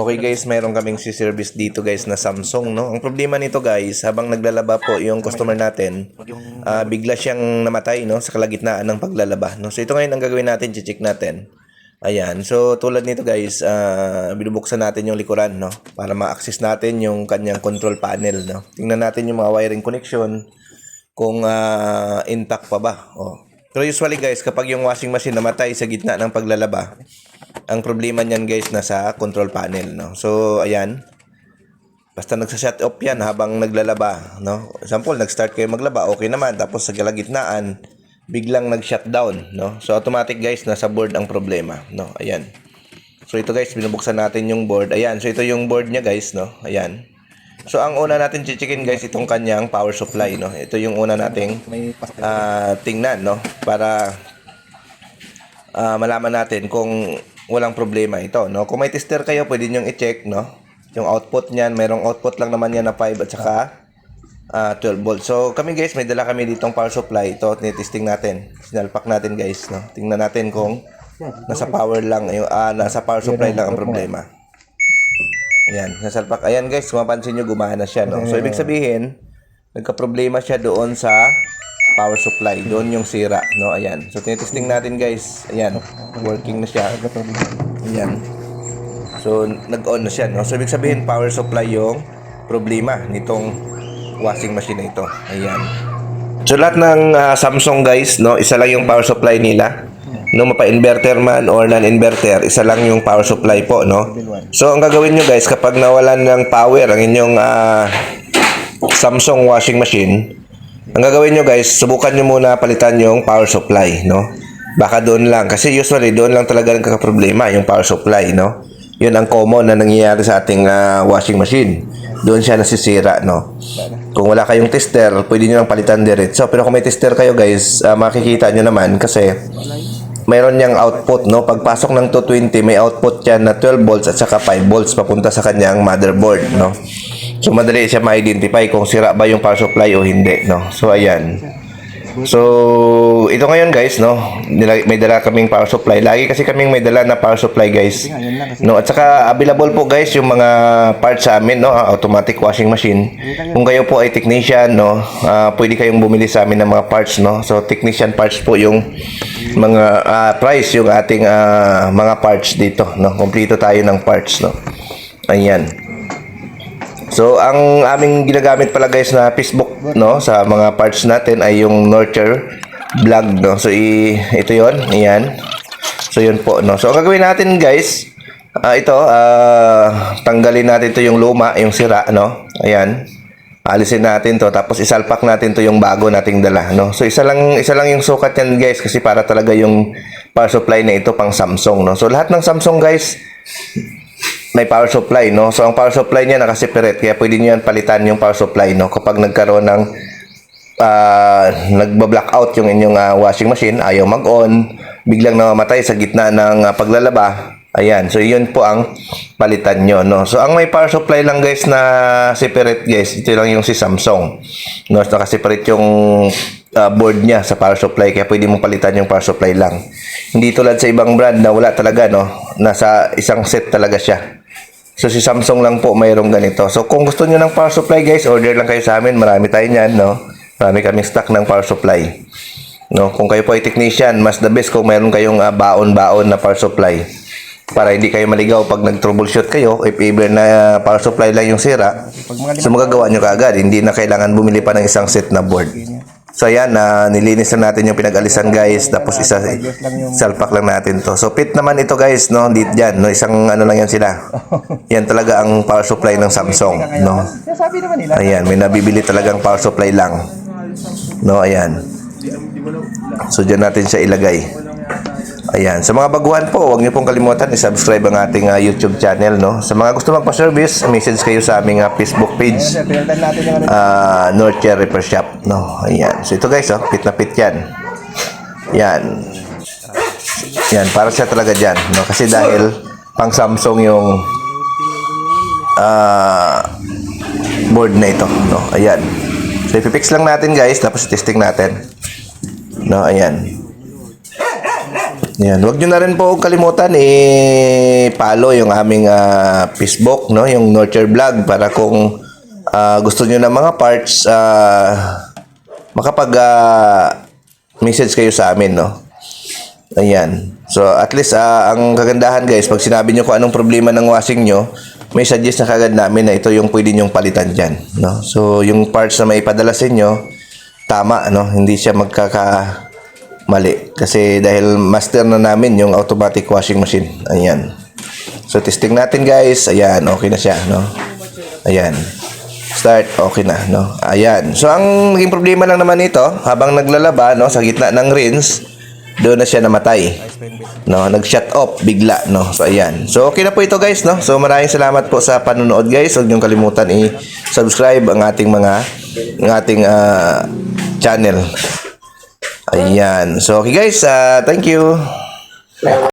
Okay guys, mayroon kaming si service dito guys na Samsung no. Ang problema nito guys, habang naglalaba po yung customer natin, ah, bigla siyang namatay no sa kalagitnaan ng paglalaba no. So ito ngayon ang gagawin natin, check natin. Ayan. So tulad nito guys, ah binubuksan natin yung likuran no para ma-access natin yung kanyang control panel no. Tingnan natin yung mga wiring connection kung ah, intact pa ba. Oh. Pero usually guys, kapag yung washing machine namatay sa gitna ng paglalaba, ang problema niyan guys nasa control panel no. So ayan. Basta nagsa-shut off yan habang naglalaba, no? Example, nag-start kayo maglaba, okay naman. Tapos sa kalagitnaan, biglang nag-shutdown, no? So automatic guys, nasa board ang problema, no? Ayan. So ito guys, binubuksan natin yung board. Ayan, so ito yung board niya guys, no? Ayan. So ang una natin chichikin guys, itong kanyang power supply, no? Ito yung una nating ah, tingnan, no? Para ah, malaman natin kung walang problema ito, no? Kung may tester kayo, pwede nyo i-check, no? Yung output niyan, mayroong output lang naman yan na 5 at saka ah, 12 volts. So kami guys, may dala kami ditong power supply. Ito, tinitesting natin. Sinalpak natin guys, no? Tingnan natin kung nasa power lang, yung, ah, nasa power supply lang ang problema. Ayan, nasalpak. Ayan guys, kung mapansin nyo, gumana siya, no? So, ibig sabihin, nagka-problema siya doon sa power supply. Doon yung sira, no? Ayan. So, tinitesting natin guys. Ayan, working na siya. Ayan. So, nag-on na siya, no? So, ibig sabihin, power supply yung problema nitong washing machine na ito. Ayan. So, lahat ng ah, Samsung guys, no? Isa lang yung power supply nila. No, mapa-inverter man or non-inverter, isa lang yung power supply po, no? So, ang gagawin nyo guys, kapag nawalan ng power ang inyong ah, Samsung washing machine, ang gagawin nyo guys, subukan nyo muna palitan yung power supply, no? Baka doon lang. Kasi usually, doon lang talaga nagkakaproblema yung power supply, no? Yun ang common na nangyayari sa ating ah, washing machine. Doon siya nasisira, no? Kung wala kayong tester, pwede nyo lang palitan diretso. Pero kung may tester kayo guys, ah, makikita nyo naman kasi mayroon niyang output, no? Pagpasok ng 220, may output yan na 12 volts at saka 5 volts papunta sa kanyang motherboard, no? So, madali siya ma-identify kung sira ba yung power supply o hindi, no? So, ayan. So, ito ngayon guys, no? May dala kaming power supply. Lagi kasi kaming may dala na power supply, guys. No, at saka available po guys yung mga parts sa amin, no? Ah, Automatic washing machine. Kung kayo po ay technician, no? ah, pwede kayong bumili sa amin ng mga parts, no? So, technician parts po yung mga ah, price yung ating ah, mga parts dito, no? Kompleto tayo ng parts, no? Ayan. So, ang aming ginagamit pala guys na Facebook, no, sa mga parts natin ay yung Nurture Vlog, no. So, i ito 'yon, ayan. So, yun po, no. So, ang gagawin natin guys, ah, ito, ah, tanggalin natin to yung luma, yung sira, no. Ayan. Alisin natin to tapos isalpak natin to yung bago nating dala, no. So, isa lang isa lang yung sukat yan guys kasi para talaga yung power supply na ito pang Samsung, no. So, lahat ng Samsung guys, may power supply, no? So, ang power supply niya nakaseparate. Kaya pwede niyo yan palitan yung power supply, no? Kapag nagkaroon ng uh, nagba-blackout yung inyong ah, washing machine, ayaw mag-on, biglang namamatay sa gitna ng ah, paglalaba, ayan. So, yun po ang palitan nyo, no? So, ang may power supply lang, guys, na separate, guys, ito lang yung si Samsung. No? So, nakaseparate yung ah, board niya sa power supply, kaya pwede mong palitan yung power supply lang. Hindi tulad sa ibang brand na wala talaga, no? Nasa isang set talaga siya. So si Samsung lang po mayroong ganito. So kung gusto niyo ng power supply guys, order lang kayo sa amin. Marami tayo niyan, no? Marami kaming stock ng power supply. No, kung kayo po ay technician, mas the best kung mayroon kayong ah, baon-baon na power supply. Para hindi kayo maligaw pag nag-troubleshoot kayo, if ever na power supply lang yung sira, so magagawa nyo kaagad. Hindi na kailangan bumili pa ng isang set na board. So ayan, na nilinis na natin yung pinag-alisan guys, tapos isa salpak lang natin to. So fit naman ito guys, no, di diyan, no, isang ano lang yan sila. Yan talaga ang power supply ng Samsung, no. Nila. Ayan, may nabibili talagang power supply lang. No, ayan. So diyan natin siya ilagay. Ayan, sa mga baguhan po, huwag niyo pong kalimutan i-subscribe ang ating ah, YouTube channel, no. Sa mga gusto magpa-service, message kayo sa aming ah, Facebook page uh, North Cherry Repair Shop. No, ayan. So ito guys, oh, pit na pit yan. Yan. Yan, para siya talaga dyan. No? Kasi dahil pang Samsung yung ah board na ito. No? Ayan. So ipipix lang natin guys, tapos testing natin. No, ayan. Yan, wag niyo na rin po kalimutan i-follow yung aming ah, Facebook, no, yung Nurture Vlog para kung ah, gusto niyo ng mga parts ah, makapag ah, message kayo sa amin, no. Ayan. So, at least, ah, ang kagandahan guys, pag sinabi nyo kung anong problema ng washing nyo, may suggest na kagad namin na ito yung pwede nyong palitan dyan. No? So, yung parts na may ipadala sa inyo, tama, no? Hindi siya magkaka mali. Kasi dahil master na namin yung automatic washing machine. Ayan. So, testing natin guys. Ayan, okay na siya, no? Ayan. Start, okay na, no? Ayan. So, ang naging problema lang naman nito, habang naglalaba, no, sa gitna ng rinse, doon na siya namatay. No, nag-shut off bigla, no. So ayan. So okay na po ito, guys, no. So maraming salamat po sa panonood, guys. Huwag niyo kalimutan i-subscribe ang ating mga ang ating ah, channel. Ayan. So okay, guys, ah, thank you.